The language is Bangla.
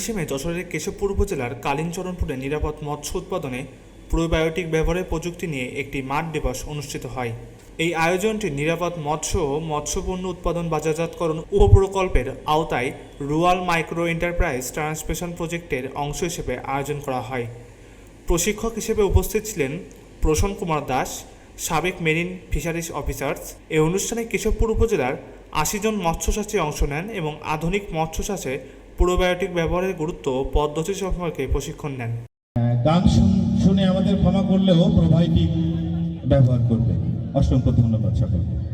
উনিশে মে যশোরের কেশবপুর উপজেলার কালিনচরণপুরে নিরাপদ মৎস্য উৎপাদনে প্রোবায়োটিক ব্যবহারের প্রযুক্তি নিয়ে একটি মাঠ দিবস অনুষ্ঠিত হয়। এই আয়োজনটি নিরাপদ মৎস্য ও মৎস্যপণ্য উৎপাদন বাজারজাতকরণ উপপ্রকল্পের আওতায় রুয়াল মাইক্রো এন্টারপ্রাইজ ট্রান্সমিশন প্রজেক্টের অংশ হিসেবে আয়োজন করা হয়। প্রশিক্ষক হিসেবে উপস্থিত ছিলেন প্রসন্ন কুমার দাস, সাবেক মেরিন ফিশারিজ অফিসার্স। এই অনুষ্ঠানে কেশবপুর উপজেলার আশি জন মৎস্যচাষী অংশ নেন এবং আধুনিক মৎস্যচাষে প্রোবায়োটিক ব্যবহারের গুরুত্ব পদ্ধতি সম্পর্কে প্রশিক্ষণ নেন। আহ, গান শুনে আমাদের ক্ষমা করলেও প্রোবায়োটিক ব্যবহার করবে। অসংখ্য ধন্যবাদ সকলকে।